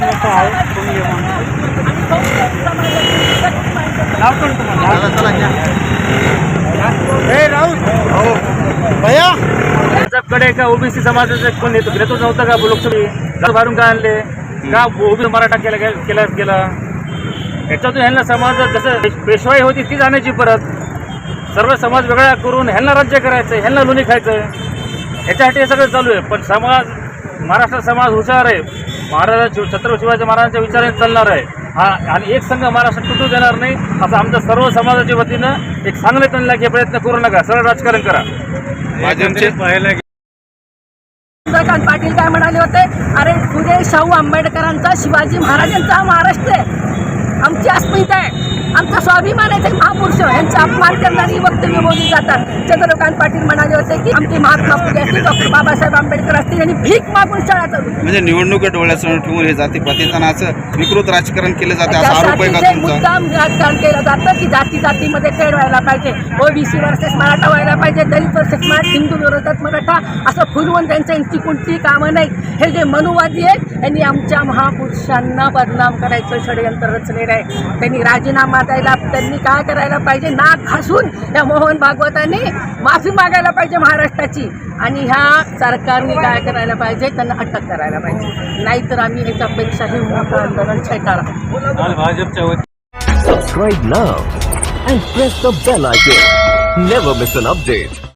मोठं आहे तुम्ही लावतो तुम्हाला हे राऊत हो भैया भाजपकडे का ओबीसी समाजाचा कोण येतो नेतो नव्हता का लोकसभे घर भरून का आणले? का ओबीसी मराठा केला केला केला? याच्यातून ह्यांना समाज जसं पेशवाई होती ती जाण्याची परत. सर्व समाज वेगळा करून ह्यांना राज्य करायचं ह्यांना लोणी खायचं. याच्यासाठी हे सगळं चालू आहे. पण समाज महाराष्ट्र समाज हुशार आहे. महाराजा शिव छत्रपती शिवाजी महाराजांच्या विचाराने चालणार आहे. हा आणि एक संघ महाराष्ट्र तुटू देणार नाही असं आमच्या सर्व समाजाच्या वतीनं एक सांगण्यात त्यांना की हे प्रयत्न करू नका. सरळ राजकारण करा. चंद्रकांत पाटील काय म्हणाले होते? अरे फुले शाहू आंबेडकरांचा शिवाजी महाराजांचा हा महाराष्ट्र आहे. आमची अस्मिता आहे. आमचा स्वाभिमान आहे ते महापुरुष यांचा अपमान करणारी वक्तव्य बोलली जातात. चंद्रकांत पाटील म्हणाले होते की आमचे महात्मा फुले असतील डॉक्टर बाबासाहेब आंबेडकर असतील यांनी भीक मागून शाळा चालू. म्हणजे निवडणूक डोळ्यासमोर ठेवून हे जाती पाकिस्तानाचं विकृत राजकारण केलं जाते असा आरोप आहे का त्यासाठी जे तुमचा. मुद्दाम राजकारण केलं जातं की जाती जातीमध्ये खेळ व्हायला पाहिजे. ओबीसी वर्सेस मराठा व्हायला पाहिजे दलित वर्सेस मराठा हिंदू विरोधात मराठा असं फुलवून त्यांचं यांची कोणती कामं नाहीत. हे जे मनुवादी आहेत त्यांनी आमच्या महापुरुषांना बदनाम करायचं षडयंत्र रचलेलं आहे. त्यांनी राजीनामा द्यायला त्यांनी काय करायला पाहिजे? नाक घासून त्या मोहन भागवतांनी माफी मागायला पाहिजे महाराष्ट्राची. आणि ह्या सरकारने काय करायला पाहिजे? त्यांना अटक करायला पाहिजे. नाहीतर आम्ही ह्याच्यापेक्षाही मोठं आंदोलन छेकाळा subscribe now and press the bell icon. Never miss an update.